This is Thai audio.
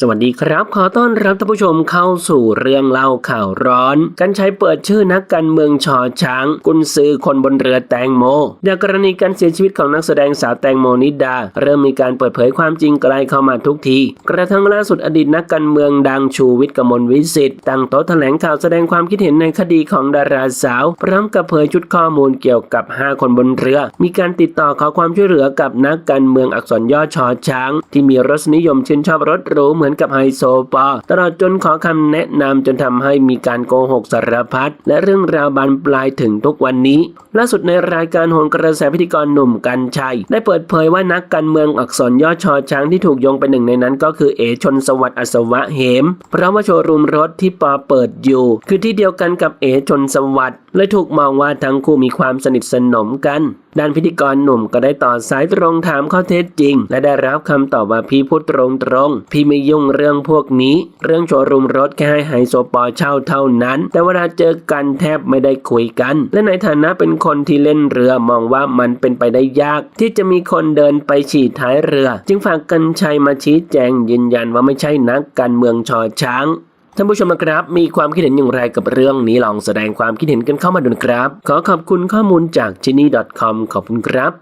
สวัสดีครับ ขอต้อนรับท่านผู้ชมเข้าสู่เรื่องเล่าข่าวร้อน กันใช้เปิดชื่อนักการเมืองชอช้าง กุนซือคนบนเรือแตงโมจากกรณีการเสียชีวิตของนักแสดงสาวแตงโมนิดา เริ่มมีการเปิดเผยความจริงใกลเข้ามาทุกที กระทั่งล่าสุดอดีตนักการเมืองดังชูวิทย์กมลวิสิทธิ์ตั้งโต๊ะแถลงข่าวแสดงความคิดเห็นในคดีของดาราสาว พร้อมกับเผยชุดข้อมูลเกี่ยวกับ 5 คนบนเรือ มีการติดต่อขอความช่วยเหลือกับนักการเมืองอักษรย่อชอช้าง ที่มีรสนิยมชื่นชอบรถหรูเหมือนกับไฮโซปอตลอดจนขอคำแนะนำจนทำให้มีการโกหกสารพัดและเรื่องราวบานปลายถึงทุกวันนี้ ล่าสุดในรายการโหนกระแสพิธีกรหนุ่มกัญชัย ได้เปิดเผยว่านักการเมืองอักษรย่อชอช้างที่ถูกโยงเป็นหนึ่งในนั้น ก็คือเอชนสวัสดิ์อัศวะเหม เพราะว่าโชว์รูมรถที่ปอเปิดอยู่ คือที่เดียวกันกับเอชนสวัสดิ์เลยถูกมองว่าทั้งคู่มีความสนิทสนมกันด้านพิธีกรหนุ่มก็ได้ต่อสายตรงถามข้อเท็จจริง และได้รับคำตอบว่าพี่พูดตรงๆพี่ไม่ยุ่งเรื่องพวกนี้ เรื่องโชว์รูมรถแค่ให้ไฮโซปอเช่าเท่านั้น แต่เวลาเจอกันแทบไม่ได้คุยกัน และในฐานะเป็นคนที่เล่นเรือมองว่ามันเป็นไปได้ยาก ที่จะมีคนเดินไปฉี่ท้ายเรือ จึงฝากกันชัยมาชี้แจงยืนยันว่าไม่ใช่นักการเมืองชอช้างท่านผู้ชมครับ มีความคิดเห็นอย่างไรกับเรื่องนี้ลองแสดงความคิดเห็นกันเข้ามาดูนะครับ ขอขอบคุณข้อมูลจาก g ิ n นี่ .com ขอบคุณครับ